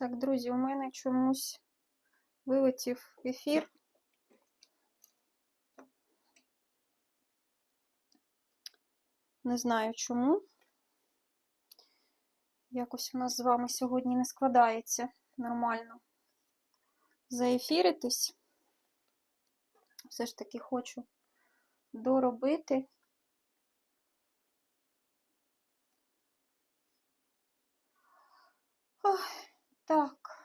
Так, друзі, у мене чомусь вилетів ефір. Не знаю чому. Якось у нас з вами сьогодні не складається нормально заефіритись. Все ж таки хочу доробити. Ой, так.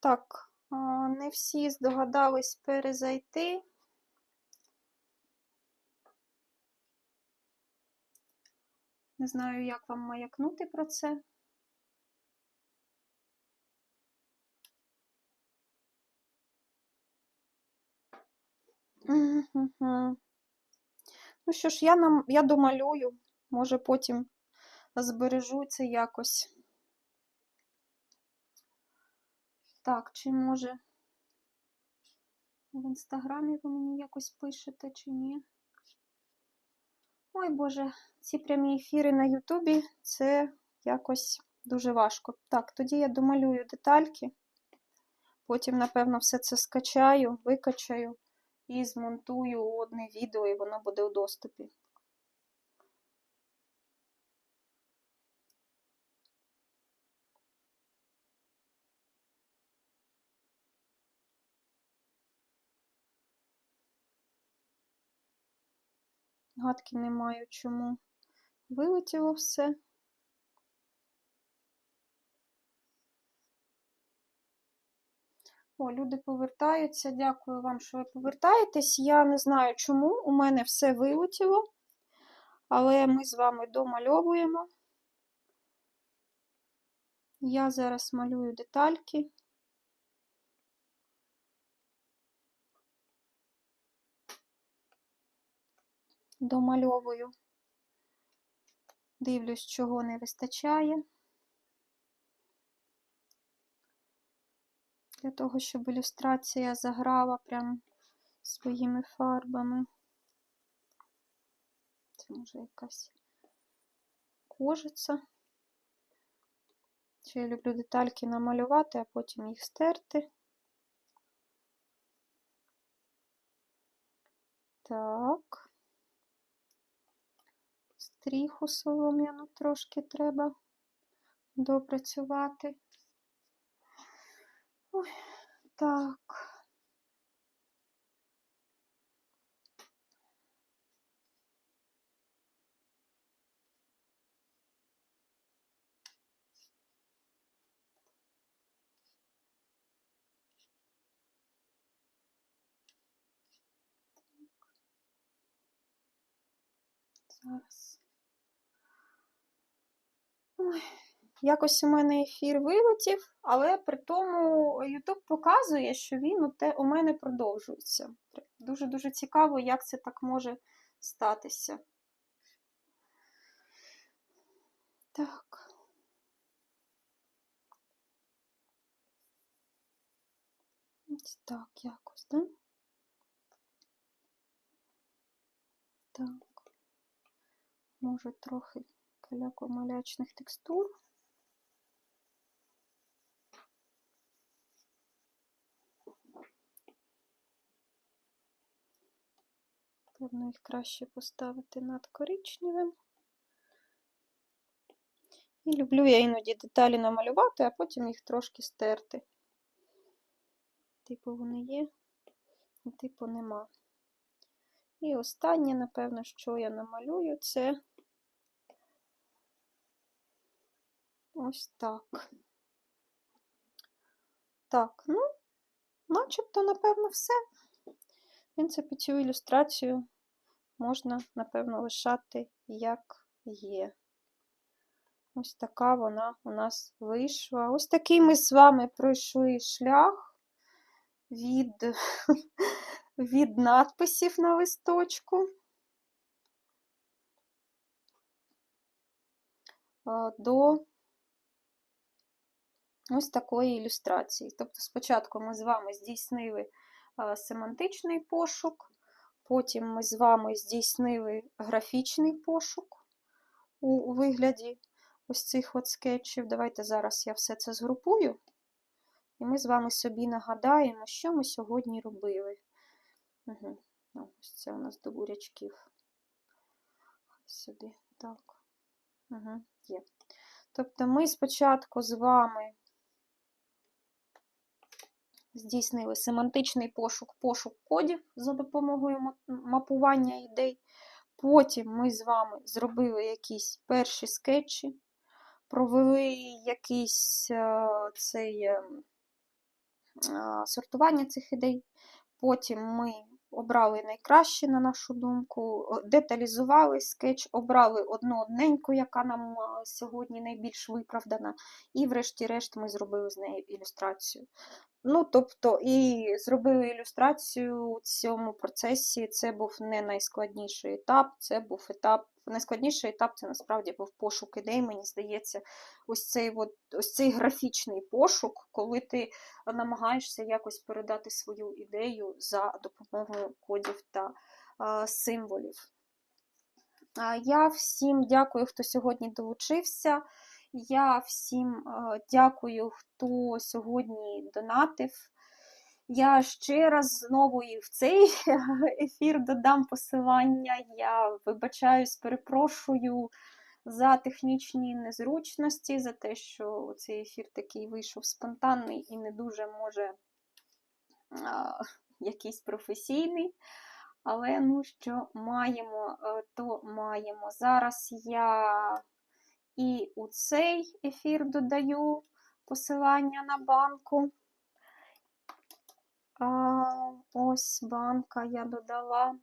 Так, не всі здогадались перезайти. Не знаю, як вам маякнути про це. Ну що ж, я нам я домалюю, може потім збережу це якось. Так, чи може в інстаграмі ви мені якось пишете, чи ні? Ой Боже, ці прямі ефіри на Ютубі це якось дуже важко. Так, тоді я домалюю детальки, потім, напевно, все це скачаю, викачаю і змонтую одне відео, і воно буде у доступі. Гадки не маю, чому вилетіло все. О, люди повертаються. Дякую вам, що ви повертаєтесь. Я не знаю, чому у мене все вилетіло, але ми з вами домальовуємо. Я зараз малюю детальки. Домальовую. Дивлюсь, чого не вистачає. Для того, щоб ілюстрація заграла прям своїми фарбами. Це може якась кожиця. Ще я люблю детальки намалювати, а потім їх стерти. Так. Стріху солом'яну трошки треба допрацювати. Так. Зараз. Ой, якось у мене ефір вилетів, але при тому YouTube показує, що він у, мене продовжується. Дуже-дуже цікаво, як це так може статися. Так. Так якось? Да? Так. Може трохи каляко-малячних текстур. Певно, їх краще поставити над коричневим. І люблю я іноді деталі намалювати, а потім їх трошки стерти. Типу вони є, і типу нема. І останнє, напевно, що я намалюю, це ось так. Так, ну, начебто, напевно, все. В принципі, цю ілюстрацію можна, напевно, лишати як є. Ось така вона у нас вийшла. Ось такий ми з вами пройшли шлях від від надписів на листочку до ось такої ілюстрації. Тобто, спочатку ми з вами здійснили семантичний пошук, потім ми з вами здійснили графічний пошук у, вигляді ось цих от скетчів. Давайте зараз я все це згрупую, і ми з вами собі нагадаємо, що ми сьогодні робили. Угу. Ось це у нас до бурячків. Собі так. Угу. Є. Тобто ми спочатку з вами здійснили семантичний пошук, пошук кодів за допомогою мапування ідей. Потім ми з вами зробили якісь перші скетчі, провели якийсь е, цей е, сортування цих ідей. Потім ми обрали найкраще, на нашу думку, деталізували скетч, обрали одну одненьку, яка нам сьогодні найбільш виправдана, і, врешті-решт, ми зробили з нею ілюстрацію. Ну, тобто, і зробили ілюстрацію у цьому процесі. Це був не найскладніший етап, це був етап. Найскладніший етап це насправді був пошук ідей. Мені здається, ось цей от, ось цей графічний пошук, коли ти намагаєшся якось передати свою ідею за допомогою кодів та а, символів. Я всім дякую, хто сьогодні долучився. Я всім е, дякую, хто сьогодні донатив. Я ще раз знову і в цей ефір додам посилання. Я вибачаюсь, перепрошую за технічні незручності, за те, що цей ефір такий вийшов спонтанний і не дуже може а, якийсь професійний. Але ну що маємо, е, то маємо. Зараз я і у цей ефір додаю посилання на банку. А, Ось банка я додала.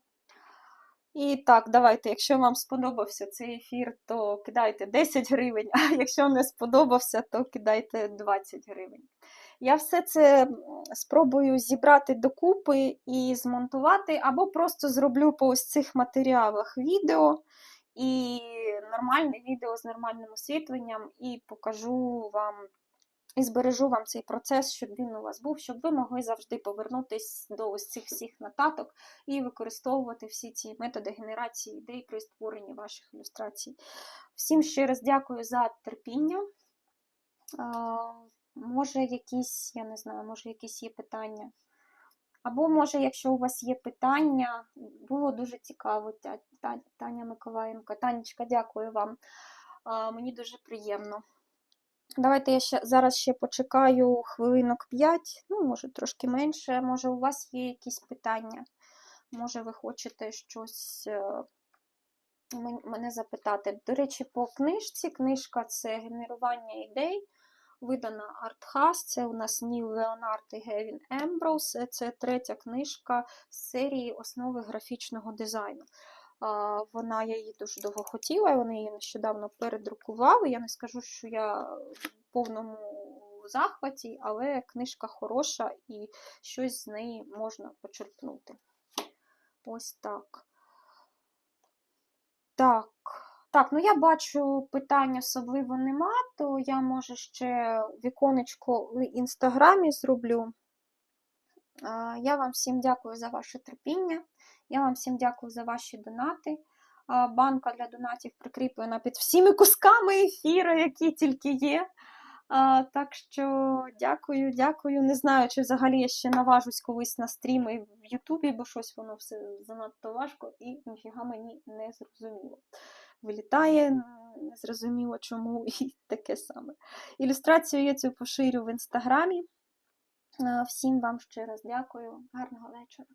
І так, давайте, якщо вам сподобався цей ефір, то кидайте 10 гривень, а якщо не сподобався, то кидайте 20 гривень. Я все це спробую зібрати докупи і змонтувати, або просто зроблю по ось цих матеріалах відео і нормальне відео з нормальним освітленням, і покажу вам. І збережу вам цей процес, щоб він у вас був, щоб ви могли завжди повернутися до ось цих всіх нотаток і використовувати всі ці методи генерації ідей при створенні ваших ілюстрацій. Всім ще раз дякую за терпіння. Може, якісь, я не знаю, може, якісь є питання. Або, може, якщо у вас є питання, було дуже цікаво, Таня Миколаєнко. Танечка, дякую вам. Мені дуже приємно. Давайте я ще, зараз ще почекаю хвилинок 5, ну, може, трошки менше. Може, у вас є якісь питання. Може, ви хочете щось е, мене запитати. До речі, по книжці. Книжка це генерування ідей видана Артхас, це у нас Ніл Леонард і Гевін Емброуз. Це третя книжка з серії основи графічного дизайну. Вона я її дуже довго хотіла, вони її нещодавно передрукували. Я не скажу, що я в повному захваті, але книжка хороша і щось з неї можна почерпнути. Ось так. Так. Так, ну я бачу, питань особливо нема, то я, може, ще віконечко в інстаграмі зроблю. Я вам всім дякую за ваше терпіння. Я вам всім дякую за ваші донати. Банка для донатів прикріплена під всіми кусками ефіру, які тільки є. Так що дякую, дякую. Не знаю, чи взагалі я ще наважусь колись на стріми в Ютубі, бо щось воно все занадто важко і ніфіга мені не зрозуміло вилітає, незрозуміло чому, і таке саме. Ілюстрацію я цю поширю в інстаграмі. Всім вам ще раз дякую, гарного вечора.